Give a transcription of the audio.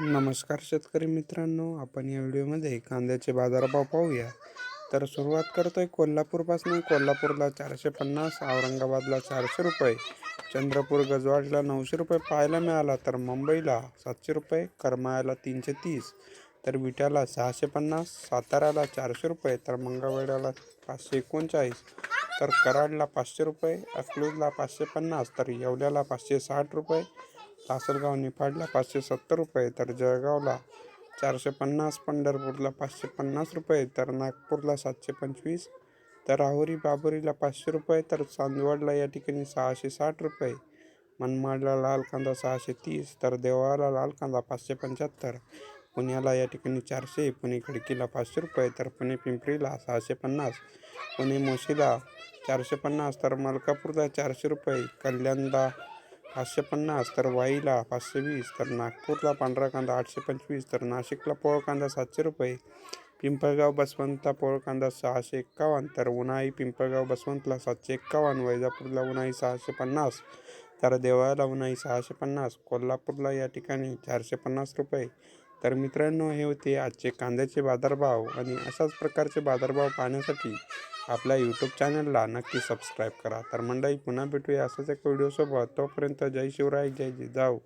नमस्कार शेतकरी मित्रांनो आपण या व्हिडिओमध्ये कांद्याचे बाजारभाव पाहूया. तर सुरुवात करतोय कोल्हापूरपासून. कोल्हापूरला चारशे पन्नास औरंगाबादला चारशे रुपये चंद्रपूर गजवाडला नऊशे रुपये पाहायला मिळाला तर मुंबईला सातशे रुपये करमाळ्याला तीनशे तीस तर विट्याला सहाशे पन्नास साताऱ्याला चारशे रुपये तर मंगळवेढ्याला पाचशे एकोणचाळीस तर कराडला पाचशे रुपये अकलूजला पाचशे पन्नास तर येवल्याला पाचशे साठ रुपये लासलगाव निफाडला पाचशे सत्तर रुपये तर जळगावला चारशे पन्नास पंढरपूरला पाचशे पन्नास रुपये तर नागपूरला सातशे पंचवीस तर राहुरी बाबुरीला पाचशे रुपये तर चांदवडला या ठिकाणी सहाशे साठ रुपये मनमाडला लाल कांदा सहाशे तीस तर देवाला लाल कांदा पाचशे पंच्याहत्तर पुण्याला या ठिकाणी चारशे पुणे खडकीला पाचशे रुपये तर पुणे पिंपरीला सहाशे पन्नास पुणे मोशीला चारशे पन्नास तर मलकापूरला चारशे रुपये कल्याणला पाचशे पन्नास तर वाईला पाचशे वीस तर नागपूरला पांढरा कांदा आठशे पंचवीस तर नाशिकला पोळ कांदा सातशे रुपये पिंपळगाव बसवंतला पोळ कांदा सहाशे एक्कावन्न तर उन्हाळी पिंपळगाव बसवंतला सातशे एक्कावन्न वैजापूरला उन्हाळी सहाशे पन्नास तर देवळाला उन्हाळी सहाशे पन्नास कोल्हापूरला या ठिकाणी चारशे पन्नास रुपये. तर मित्रांनो हे होते आजचे कांद्याचे बाजारभाव आणि अशाच प्रकारचे बाजारभाव पाहण्यासाठी आपल्या यूट्यूब चॅनलला नक्की सबस्क्राईब करा. तर मंडळी पुन्हा भेटूया असंच एक व्हिडिओसोबत तोपर्यंत जय शिवराय जय जिजाऊ.